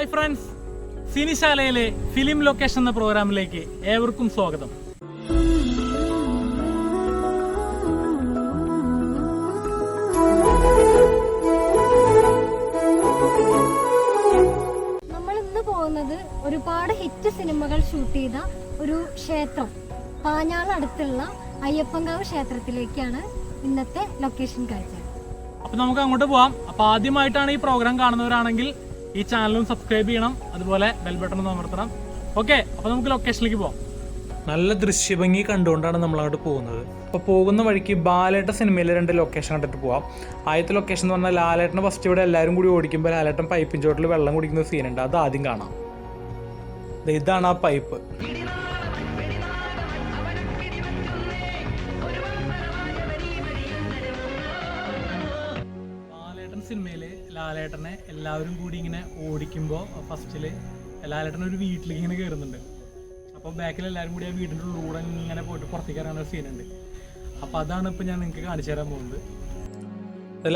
Hi friends. സിനിശാലയിലെ film location എന്ന പ്രോഗ്രാമിലേക്ക് ഏവർക്കും സ്വാഗതം. നമ്മൾ ഇന്ന് പോകുന്നത് ഒരുപാട് ഹിറ്റ് സിനിമകൾ ഷൂട്ട് ചെയ്ത ഒരു ക്ഷേത്രം. പാഞ്ഞാളടുത്തുള്ള അയ്യപ്പങ്കാവ് ക്ഷേത്രത്തിലേക്കാണ് ഇന്നത്തെ ലൊക്കേഷൻ കാഴ്ച. അപ്പൊ നമുക്ക് അങ്ങോട്ട് പോവാം. അപ്പൊ ആദ്യമായിട്ടാണ് ഈ പ്രോഗ്രാം കാണുന്നവരാണെങ്കിൽ ഈ ചാനലും സബ്സ്ക്രൈബ് ചെയ്യണം. അതുപോലെ ബെൽ ബട്ടൺ അമർത്തണം. ഓക്കെ അപ്പൊ നമുക്ക് ലൊക്കേഷനിലേക്ക് പോവാം. നല്ല ദൃശ്യഭംഗി കണ്ടുകൊണ്ടാണ് നമ്മൾ അങ്ങോട്ട് പോകുന്നത്. അപ്പോൾ പോകുന്ന വഴിക്ക് ബാലേട്ട സിനിമയിലെ രണ്ട് ലൊക്കേഷൻ കണ്ടിട്ട് പോവാം. ആദ്യത്തെ ലൊക്കേഷൻ എന്ന് പറഞ്ഞാൽ ലാലേട്ടനെ ഫസ്റ്റ് ഇവിടെ എല്ലാവരും കൂടി ഓടിക്കുമ്പോൾ ലാലേട്ടൻ പൈപ്പിൻ ചോട്ടിൽ വെള്ളം കുടിക്കുന്ന സീനുണ്ട് അത് ആദ്യം കാണാം. ഇതാണ് ആ പൈപ്പ് ബാലേട്ടൻ സിനിമയിൽ ലാലേട്ടനെ എല്ലാവരും കൂടി ഇങ്ങനെ ഓടിക്കുമ്പോൾ ഫസ്റ്റിൽ ലാലേട്ടൻ ഒരു വീട്ടിലേക്ക് ഇങ്ങനെ കയറുന്നുണ്ട് അപ്പോൾ ബാക്കിൽ എല്ലാവരും കൂടി ആ വീടിന്റെ ഉള്ളിലൂടെ ഇങ്ങനെ പോയിട്ട് പുറത്തേക്ക് ഇറങ്ങുന്ന സീനുണ്ട്. അപ്പോൾ അതാണ് ഇപ്പോൾ ഞാൻ നിങ്ങൾക്ക് കാണിച്ചു തരാൻ പോകുന്നത്.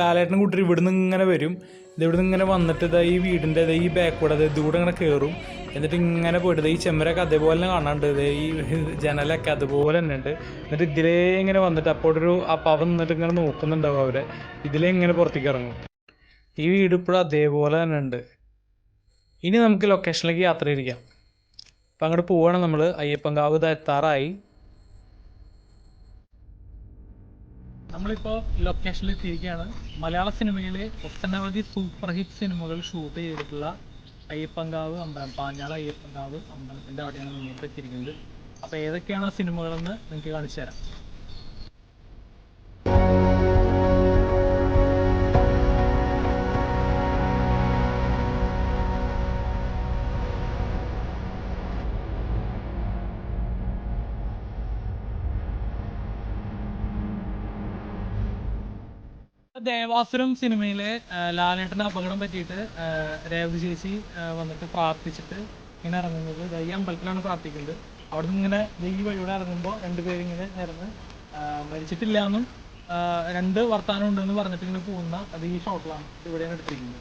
ലാലേട്ടൻ കൂട്ടി ഇവിടുന്ന് ഇങ്ങനെ വരും. ഇത് ഇവിടുന്ന് ഇങ്ങനെ വന്നിട്ട് ഇതാ ഈ വീടിന്റെ ഇതാ ഈ ബാക്ക് കൂടെ ഇത് ഇതുകൂടെ ഇങ്ങനെ കയറും എന്നിട്ട് ഇങ്ങനെ പോയിട്ട് ഈ ചെമ്മരൊക്കെ അതേപോലെ തന്നെ കാണാണ്ട് ഇത് ഈ ജനലൊക്കെ അതുപോലെ തന്നെ ഉണ്ട്. എന്നിട്ട് ഇതിലേ ഇങ്ങനെ വന്നിട്ട് അപ്പോൾ ഒരു അപ്പം നിന്നിട്ട് ഇങ്ങനെ നോക്കുന്നുണ്ടാവും അവരെ. ഇതിലേ ഇങ്ങനെ പുറത്തേക്ക് ഇറങ്ങും. ഈ വീട് ഇപ്പോഴും അതേപോലെ തന്നെ ഉണ്ട്. ഇനി നമുക്ക് ലൊക്കേഷനിലേക്ക് യാത്ര ചെയ്തിരിക്കാം അപ്പം അങ്ങോട്ട് പോവുകയാണ് നമ്മൾ അയ്യപ്പങ്കാവ് എത്താറായി. നമ്മളിപ്പോൾ ലൊക്കേഷനിൽ എത്തിയിരിക്കുകയാണ് മലയാള സിനിമയിലെ ഒട്ടനവധി സൂപ്പർ ഹിറ്റ് സിനിമകൾ ഷൂട്ട് ചെയ്തിട്ടുള്ള അയ്യപ്പങ്കാവ് അമ്പലം പാഞ്ഞാള അയ്യപ്പൻകാവ് അമ്പലത്തിന്റെ അവിടെയാണ് നമ്മളിപ്പോൾ എത്തിയിരിക്കുന്നത് അപ്പോൾ ഏതൊക്കെയാണ് സിനിമകളെന്ന് നിങ്ങൾക്ക് കാണിച്ചു തരാം ദേവാസുരം സിനിമയിലെ ലാലേട്ടന് അപകടം പറ്റിയിട്ട് രേവതി ചേച്ചി വന്നിട്ട് പ്രാർത്ഥിച്ചിട്ട് ഇങ്ങനെ ഇറങ്ങുന്നത്. ഈ അമ്പലത്തിലാണ് പ്രാർത്ഥിക്കുന്നത്. അവിടെ നിന്ന് ഇങ്ങനെ ഈ വഴിയൂടെ ഇറങ്ങുമ്പോൾ രണ്ടുപേരും ഇങ്ങനെ നിരന്ന് മരിച്ചിട്ടില്ല എന്നും രണ്ട് വർത്താനം ഉണ്ടെന്ന് പറഞ്ഞിട്ട് ഇങ്ങനെ പോകുന്ന അത് ഈ ഷോട്ടിലാണ് ഇവിടെയാണ് എടുത്തിരിക്കുന്നത്.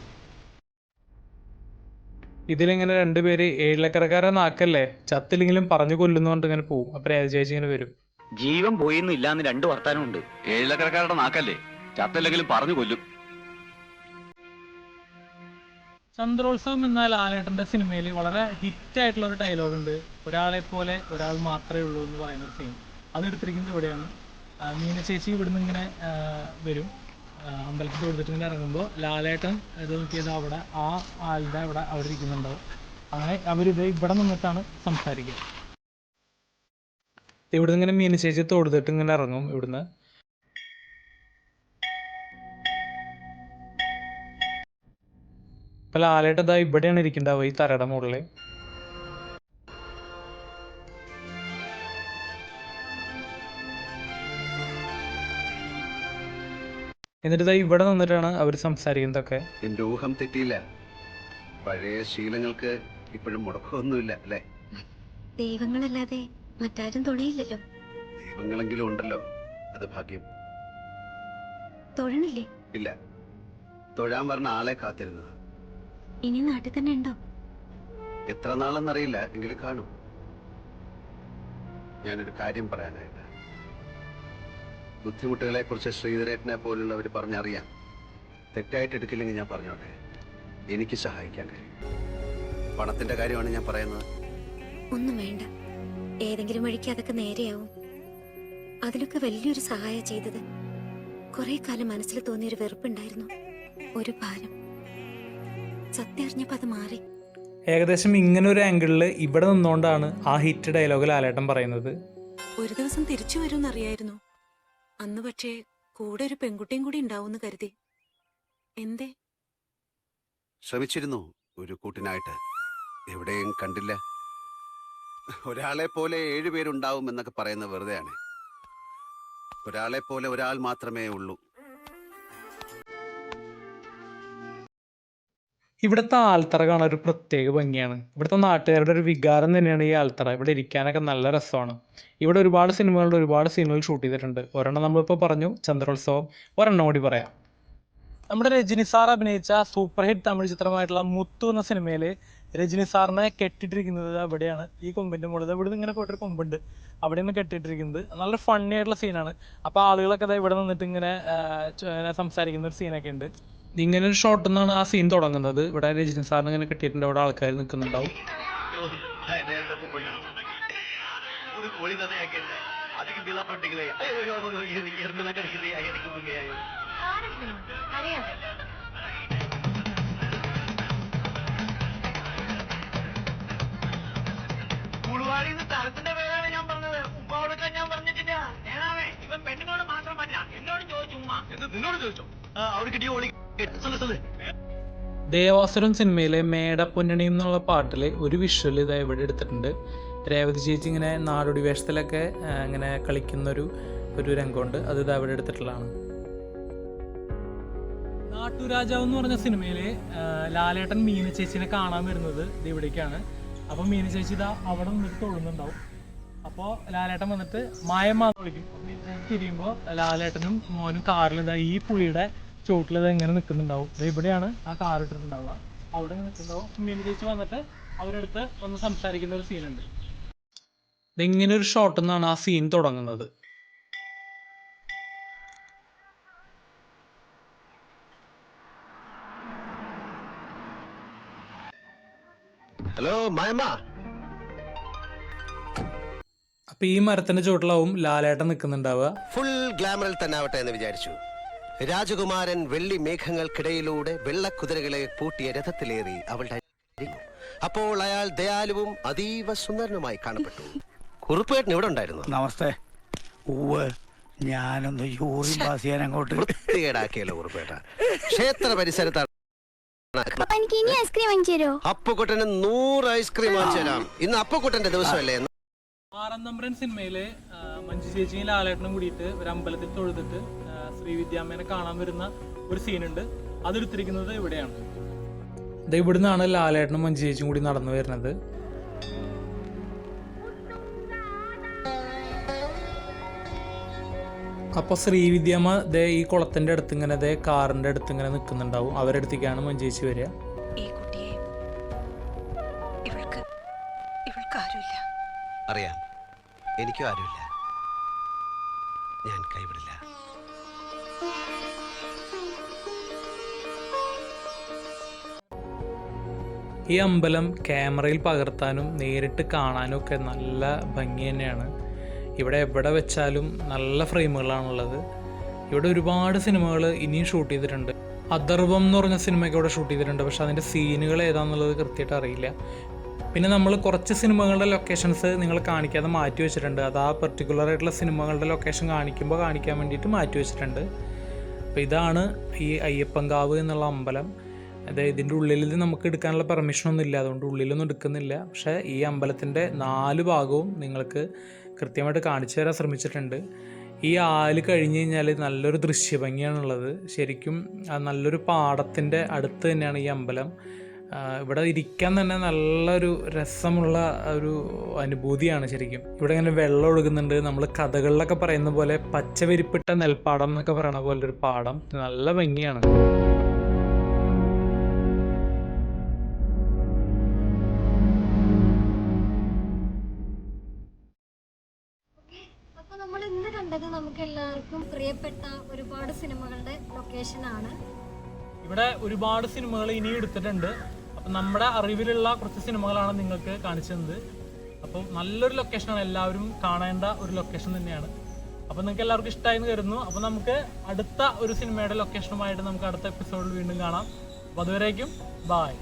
ഇതിലിങ്ങനെ രണ്ടുപേര് ഏഴിലക്കരക്കാരെ നാക്കല്ലേ? ചത്തില്ലെങ്കിലും പറഞ്ഞു കൊല്ലുന്നു കൊണ്ട് ഇങ്ങനെ പോകും. അപ്പൊ രേവതി ചേച്ചി ഇങ്ങനെ വരും. ജീവൻ പോയിന്നും രണ്ട് രണ്ടു വർത്താനമുണ്ട്. ഏഴിലക്കരക്കാരുടെ നാക്കല്ലേ? ചത്തല്ലെങ്കിലും പറഞ്ഞു കൊല്ലും. ചന്ദ്രോത്സവം എന്നാൽ ലാലേട്ടന്റെ സിനിമയിൽ വളരെ ഹിറ്റ് ആയിട്ടുള്ള ഒരു ഡയലോഗ് ഉണ്ട്. ഒരാളെ പോലെ ഒരാൾ മാത്രമേ ഉള്ളൂ എന്ന് പറയുന്ന ഒരു സീൻ അത് എടുത്തിരിക്കുന്നത് ഇവിടെയാണ്. മീന ചേച്ചി ഇവിടുന്ന് ഇങ്ങനെ വരും. അമ്പലത്തിൽ കൊടുത്തിട്ട് ഇങ്ങനെ ഇറങ്ങുമ്പോൾ ലാലേട്ടൻ ഇത് നോക്കിയത് അവിടെ ആ ആളുടെ അവിടെ അവിടെ ഇരിക്കുന്നുണ്ടാവും. അങ്ങനെ അവരിത് ഇവിടെ നിന്നിട്ടാണ് സംസാരിക്കുക. ഇവിടുന്ന് ഇങ്ങനെ മീന ചേച്ചി തൊടുത്തിട്ട് ഇങ്ങനെ ഇറങ്ങും ഇവിടുന്ന്. ഇപ്പൊ ലാലേട്ടൻ എന്താ ഇവിടെയാണ് ഇരിക്കണ്ടാവുക ഈ തറയുടെ മുകളിൽ എന്നിട്ട് ഇതാ ഇവിടെ നിന്നിട്ടാണ് അവർ സംസാരിക്കുന്നതൊക്കെ. എന്റെ ഊഹം തെറ്റിയില്ല. പഴയ ശീലങ്ങൾക്ക് ഇപ്പോഴും മുടക്കമൊന്നുമില്ല അല്ലെ? ദൈവങ്ങളല്ലാതെ മറ്റാരും തുണയില്ലല്ലോ. ദൈവങ്ങളെങ്കിലും ഉണ്ടല്ലോ അത് ഭാഗ്യം. തൊഴണില്ലേ? ഇല്ല. തൊഴാൻ പറഞ്ഞ ആളെ കാത്തിരുന്നത്. ഇനി നാട്ടിൽ തന്നെ ഉണ്ടോ? എത്ര നാളെന്നറിയില്ല. എങ്കിലും കാണും. ഞാനൊരു കാര്യം പറയാനായിട്ട്. ബുദ്ധിമുട്ടുകളെ കുറിച്ച് ശ്രീധരേട്ടനെ പോലുള്ളവർ പറഞ്ഞറിയാം. തെറ്റായിട്ട് എടുക്കില്ലെങ്കിൽ ഞാൻ പറഞ്ഞോട്ടെ. എനിക്ക് സഹായിക്കാൻ കഴിയും. പണത്തിന്റെ കാര്യമാണ് ഞാൻ പറയുന്നത്. ഒന്നും വേണ്ട. ഏതെങ്കിലും വഴിക്ക് അതൊക്കെ നേരെയാവും. അതിലൊക്കെ വലിയൊരു സഹായം ചെയ്തത്. കുറെ കാലം മനസ്സിൽ തോന്നിയൊരു വെറുപ്പുണ്ടായിരുന്നു. ഒരു ഭാരം. സത്യം അറിഞ്ഞപ്പോ അത് മാറി. ഏകദേശം ഇങ്ങനെ ഒരു ആംഗിളിൽ ഇവിടെ നിന്നുകൊണ്ടാണ് ആ ഹിറ്റ് ഡയലോഗിൽ ആലേട്ടം പറയുന്നത്. ഒരു ദിവസം തിരിച്ചു വരും വരുമെന്നറിയായിരുന്നു അന്ന് പക്ഷേ കൂടെ ഒരു പെൺകുട്ടിയും കൂടി ഉണ്ടാവുമെന്ന് കരുതി. എന്തേ? ശ്രമിച്ചിരുന്നു ഒരു കൂട്ടിനായിട്ട്. എവിടെയും കണ്ടില്ല. ഒരാളെ പോലെ ഏഴുപേരുണ്ടാവും എന്നൊക്കെ പറയുന്നത് വെറുതെയാണ്. ഒരാളെ പോലെ ഒരാൾ മാത്രമേ ഉള്ളൂ. ഇവിടുത്തെ ആൽത്തറ കാണാൻ ഒരു പ്രത്യേക ഭംഗിയാണ്. ഇവിടുത്തെ നാട്ടുകാരുടെ ഒരു വികാരം തന്നെയാണ് ഈ ആൽത്തറ. ഇവിടെ ഇരിക്കാനൊക്കെ നല്ല രസമാണ്. ഇവിടെ ഒരുപാട് സിനിമകളുടെ ഒരുപാട് സീനുകൾ ഷൂട്ട് ചെയ്തിട്ടുണ്ട്. ഒരെണ്ണം നമ്മളിപ്പോൾ പറഞ്ഞു ചന്ദ്രോത്സവം. ഒരെണ്ണം കൂടി പറയാം. നമ്മുടെ രജനി സാർ അഭിനയിച്ച സൂപ്പർ ഹിറ്റ് തമിഴ് ചിത്രമായിട്ടുള്ള മുത്തു എന്ന സിനിമയിൽ രജനി സാറിനെ കെട്ടിട്ടിരിക്കുന്നത് അവിടെയാണ്. ഈ കൊമ്പിന്റെ മുകളിൽ ഇവിടെ നിന്ന് ഇങ്ങനെ പോയിട്ടൊരു കൊമ്പുണ്ട്. അവിടെ നിന്ന് കെട്ടിട്ടിരിക്കുന്നത്. നല്ല ഫണ്ണി ആയിട്ടുള്ള സീനാണ് അപ്പോൾ ആളുകളൊക്കെ ഇവിടെ നിന്നിട്ട് ഇങ്ങനെ സംസാരിക്കുന്ന ഒരു സീനൊക്കെ ഉണ്ട്. ഇങ്ങനെ ഒരു ഷോട്ട് നിന്നാണ് ആ സീൻ തുടങ്ങുന്നത്. ഇവിടെ രജനി സാറിന് ഇങ്ങനെ കിട്ടിയിട്ടുണ്ട്. അവിടെ ആൾക്കാർ നിൽക്കുന്നുണ്ടാവും. ഞാൻ പറഞ്ഞത്. ഉപ്പ ഞാൻ പറഞ്ഞിട്ടില്ല. ഇവൻ മാത്രം എന്നോട് നിന്നോട് ചോദിച്ചോ? കിട്ടിയ ഓടി ദേവാസുരം സിനിമയിലെ മേട പൊന്നണി എന്നുള്ള പാട്ടിൽ ഒരു വിഷ്വൽ ഇതാ ഇവിടെ എടുത്തിട്ടുണ്ട്. രേവതി ചേച്ചി ഇങ്ങനെ നാടോടി വേഷത്തിലൊക്കെ ഇങ്ങനെ കളിക്കുന്നൊരു ഒരു രംഗമുണ്ട്. അത് ഇതാ ഇവിടെ എടുത്തിട്ടുള്ളതാണ്. നാട്ടുരാജാവ് എന്ന് പറഞ്ഞ സിനിമയിലെ ലാലേട്ടൻ മീന ചേച്ചിനെ കാണാൻ വരുന്നത് ഇവിടേക്കാണ്. അപ്പോൾ മീന ചേച്ചി ഇതാ അവിടെ നിന്നിട്ട് തൊഴുന്നുണ്ടാവും. അപ്പോൾ ലാലേട്ടൻ വന്നിട്ട് മായമാന്ന് വിളിക്കും. തിരിയുമ്പോൾ ലാലേട്ടനും മോനും കാറിൽ ഇതാ ഈ പുളിയുടെ ചോട്ടിൽ അത് എങ്ങനെ നിൽക്കുന്നുണ്ടാവും? ഇവിടെയാണ് ആ കാർ ഇട്ടിട്ടുണ്ടാവുക. അവിടെ നിൽക്കുന്നുണ്ടാവും? മീന ചേച്ചി വന്നിട്ട് അവരെടുത്ത് ഒന്ന് സംസാരിക്കുന്ന ഒരു സീനുണ്ട് ഇങ്ങനെ ഒരു ഷോട്ടിൽ നിന്നാണ് ആ സീൻ തുടങ്ങുന്നത്. ഹലോ മായമ്മ അപ്പൊ ഈ മരത്തിന്റെ ചുവട്ടിലാവും ലാലേട്ടൻ നിൽക്കുന്നുണ്ടാവുക. ഫുൾ ഗ്ലാമറിൽ തന്നെ ആവട്ടെ എന്ന് വിചാരിച്ചു. രാജകുമാരൻ വെള്ളി മേഘങ്ങൾക്കിടയിലൂടെ വെള്ളക്കുതിരകളെ പൂട്ടിയ രഥത്തിലേറി അവളുടെ. അപ്പോൾ അയാൾ ദയാലുവും അതീവ സുന്ദരനുമായി കാണപ്പെട്ടു. കുറുപ്പേട്ടൻ ഇവിടെ ഉണ്ടായിരുന്നു? നമസ്തേ. ഉവ് ഞാനൊന്ന് യൂറിൻ പാസ് ചെയ്യാൻ അങ്ങോട്ട് വൃത്തികേടാക്കിയല്ലോ കുറുപ്പേട്ട ക്ഷേത്ര പരിസരത്താണ്. എനിക്ക് ഇനി ഐസ്ക്രീം വാങ്ങിച്ചു തരുമോ അപ്പുക്കുട്ടന് നൂറ് ഐസ്ക്രീം വാങ്ങിച്ചു തരാം ഇന്ന് അപ്പുക്കുട്ടന്റെ ദിവസമല്ലേ? ആറാം സിനിമയിൽ മഞ്ജു ചേച്ചിയും ലാലേട്ടനും കൂടിയിട്ട് ഒരു അമ്പലത്തിൽ തൊഴുതിട്ട് ശ്രീവിദ്യാമ്മേനെ കാണാൻ വരുന്ന ഒരു സീനുണ്ട്. അതെടുത്തിരിക്കുന്നത് ഇവിടെയാണ്. ഇത് ഇവിടുന്നാണ് ലാലേട്ടനും മഞ്ജു ചേച്ചിയും കൂടി നടന്നു വരുന്നത്. അപ്പോൾ ശ്രീവിദ്യമ്മ ദേ ഈ കുളത്തിന്റെ അടുത്ത് ഇങ്ങനെ ദേ കാറിന്റെ അടുത്ത് ഇങ്ങനെ നിൽക്കുന്നുണ്ടാവും. അവരുടെ അടുത്തേക്കാണ് മഞ്ചേച്ചി വരിക. അറിയാം. എനിക്കും ആരുമില്ല. ഞാൻ കൈവിടില്ല. ഈ അമ്പലം ക്യാമറയിൽ പകർത്താനും നേരിട്ട് കാണാനും ഒക്കെ നല്ല ഭംഗി തന്നെയാണ്. ഇവിടെ എവിടെ വെച്ചാലും നല്ല ഫ്രെയിമുകളാണുള്ളത്. ഇവിടെ ഒരുപാട് സിനിമകൾ ഇനിയും ഷൂട്ട് ചെയ്തിട്ടുണ്ട്. അദർവം എന്ന് പറഞ്ഞ സിനിമയൊക്കെ ഇവിടെ ഷൂട്ട് ചെയ്തിട്ടുണ്ട്. പക്ഷെ അതിന്റെ സീനുകൾ ഏതാണെന്നുള്ളത് കൃത്യമായിട്ട് അറിയില്ല. പിന്നെ നമ്മൾ കുറച്ച് സിനിമകളുടെ ലൊക്കേഷൻസ് നിങ്ങൾ കാണിക്കാതെ മാറ്റി വെച്ചിട്ടുണ്ട്. അത് ആ പെർട്ടിക്കുലർ ആയിട്ടുള്ള സിനിമകളുടെ ലൊക്കേഷൻ കാണിക്കുമ്പോൾ കാണിക്കാൻ വേണ്ടിയിട്ട് മാറ്റി വെച്ചിട്ടുണ്ട്. അപ്പോൾ ഇതാണ് ഈ അയ്യപ്പൻകാവ് എന്നുള്ള അമ്പലം. അതായത് ഇതിന്റെ ഉള്ളിൽ ഇത് നമുക്ക് എടുക്കാനുള്ള പെർമിഷനൊന്നും ഇല്ല. അതുകൊണ്ട് ഉള്ളിലൊന്നും എടുക്കുന്നില്ല. പക്ഷേ ഈ അമ്പലത്തിന്റെ നാല് ഭാഗവും നിങ്ങൾക്ക് കൃത്യമായിട്ട് കാണിച്ചു തരാൻ ശ്രമിച്ചിട്ടുണ്ട്. ഈ ആൽ കഴിഞ്ഞ് കഴിഞ്ഞാൽ നല്ലൊരു ദൃശ്യഭംഗിയാണുള്ളത്. ശരിക്കും നല്ലൊരു പാടത്തിന്റെ അടുത്ത് തന്നെയാണ് ഈ അമ്പലം. ഇവിടെ ഇരിക്കാൻ തന്നെ നല്ലൊരു രസമുള്ള ഒരു അനുഭൂതിയാണ് ശരിക്കും. ഇവിടെ ഇങ്ങനെ വെള്ളം ഒഴുകുന്നുണ്ട്. നമ്മൾ കഥകളിലൊക്കെ പറയുന്ന പോലെ പച്ച വിരിപ്പിട്ട നെൽപ്പാടം എന്നൊക്കെ പറയണ പോലെ ഒരു പാടം. നല്ല ഭംഗിയാണ്. കണ്ടത് നമുക്ക് എല്ലാവർക്കും പ്രിയപ്പെട്ട ഒരുപാട് സിനിമകളുടെ ലൊക്കേഷൻ ആണ്. ഇവിടെ ഒരുപാട് സിനിമകൾ ഇനി എടുത്തിട്ടുണ്ട്. അപ്പം നമ്മുടെ അറിവിലുള്ള കുറച്ച് സിനിമകളാണ് നിങ്ങൾക്ക് കാണിച്ചത്. അപ്പം നല്ലൊരു ലൊക്കേഷനാണ് എല്ലാവരും കാണേണ്ട ഒരു ലൊക്കേഷൻ തന്നെയാണ്. അപ്പം നിങ്ങൾക്ക് എല്ലാവർക്കും ഇഷ്ടമായി എന്ന് കരുതുന്നു. അപ്പം നമുക്ക് അടുത്ത ഒരു സിനിമയുടെ ലൊക്കേഷനുമായിട്ട് നമുക്ക് അടുത്ത എപ്പിസോഡിൽ വീണ്ടും കാണാം. അപ്പോൾ അതുവരേക്കും ബായ്